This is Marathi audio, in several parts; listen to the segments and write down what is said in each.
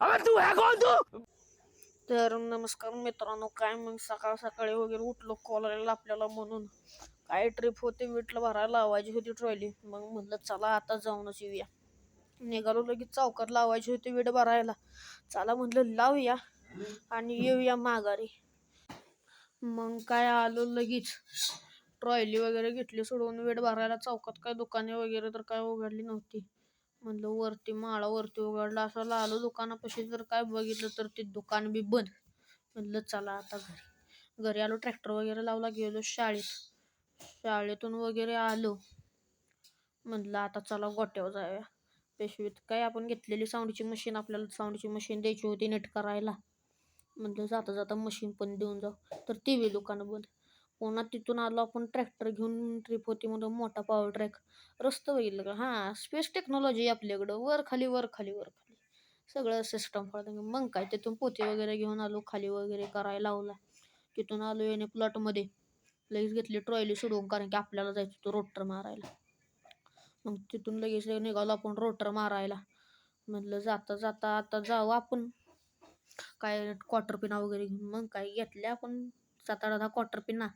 अगं तू ह्या कौन तू! तर नमस्कार मित्रांनो काय मग सकाळ सकाळी वगैरे उठलो कॉलरला आपल्याला म्हणून. काय ट्रिप होती विटला भरायला लावायची होती ट्रॉली मग म्हणलं चला आता जाऊनच येऊया. निघालो लगेच चौकात लावायची होती विट भरायला. चला म्हटलं लावूया आणि येऊया माघारी. मग काय आलो लगेच. ट्रॉली वगैरे घेतली सोडून वेट भरायला. चौकात काय दुकाने वगैरे तर काय उघडली नव्हती. म्हणलं वरती माळा वरती उघडला असं आलो दुकानापाशी जर काय बघितलं तर ते दुकान बी बंद. म्हणलं चला आता घरी. घरी आलो ट्रॅक्टर वगैरे लावला गेलो शाळेत. शाळेतून वगैरे आलो. म्हणलं आता चला गोट्यावर जाऊया. पेशवीत काय आपण घेतलेली साऊंडची मशीन आपल्याला साऊंडची मशीन द्यायची होती नेट करायला. म्हणलं जाता जाता मशीन पण देऊन जाऊ. तर ती बी दुकानं बंद. पुन्हा तिथून आलो आपण ट्रॅक्टर घेऊन ट्रिप होती म्हणून मोठा पॉवर ट्रॅक रस्त होईल का हां स्पेस टेक्नॉलॉजी आपल्याकडं. वर खाली वर खाली वर खाली. सगळं सिस्टम पडतं मग काय तिथून पोते वगैरे घेऊन आलो खाली वगैरे करायला लावला. तिथून आलो येणे प्लॉटमध्ये लगेच घेतली ट्रॉयली सोडवून कारण की आपल्याला जायचं होतं रोटर मारायला. मग तिथून लगेच निघालो आपण रोटर मारायला. म्हटलं जाता जाता आता जाऊ आपण. काय क्वार्टर पिना वगैरे घेऊन. मग काय घेतल्या आपण. सात आठ दहा क्वार्टर पिना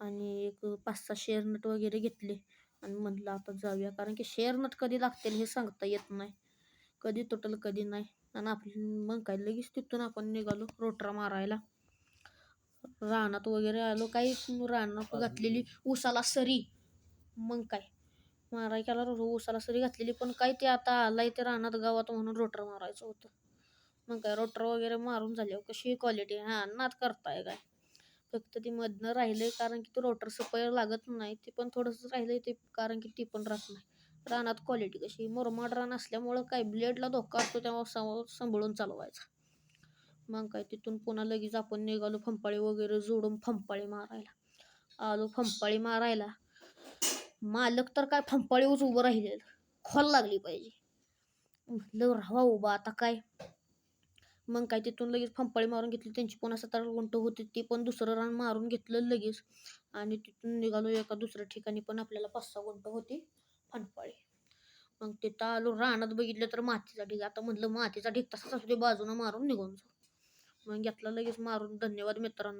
आणि एक पाच सहा शेअर नट वगैरे घेतले. आणि म्हटलं आता जाऊया. कारण की शेअर नट कधी लागतील हे सांगता येत नाही. कधी तुटल कधी नाही. आणि आपली मग काय लगेच तिथून आपण निघालो रोटरा मारायला. रानात वगैरे आलो काही रानात घातलेली उसाला सरी. मग काय? माराय केला उसाला सरी घातलेली पण काय ते आता आलाय ते रानात गावात म्हणून रोटर मारायचं होतं. मग काय रोटर वगैरे मारून झाल्यावर कशी क्वालिटी हां नाद करताय काय? फक्त ती मधनं राहिले कारण की ते रोटर सपय लागत नाही ते पण थोडंसं राहिलं ते कारण की ती पण राहत नाही. रानात क्वालिटी कशी मुरमाड रान असल्यामुळं काय ब्लेडला धोका असतो तेव्हा सांभाळून चालवायचा. मग काय तिथून पुन्हा लगेच आपण निघालो फंपाळी वगैरे जोडून फंपाळी मारायला. आलो फंपाळी मारायला. मालक तर काय फंपाळीवरच उभं राहिलेलं. खोल लागली पाहिजे. म्हटलं राहा उभा आता काय? मग काय तिथून लगेच फंपाळी मारून घेतली. त्यांची पुन्हा असं तर गुंट होती. ती पण दुसरं रान मारून घेतलं लगेच. आणि तिथून निघालो एका दुसऱ्या ठिकाणी पण आपल्याला पाच सहा गुंट होती फनपाळी मग तिथं आलो रानात बघितलं तर मातीचा ढीग. आता म्हटलं मातीचा ढीग तसाच असू दे बाजूनं मारून निघून जाऊ. मग घेतला लगेच मारून. धन्यवाद मित्रांनो.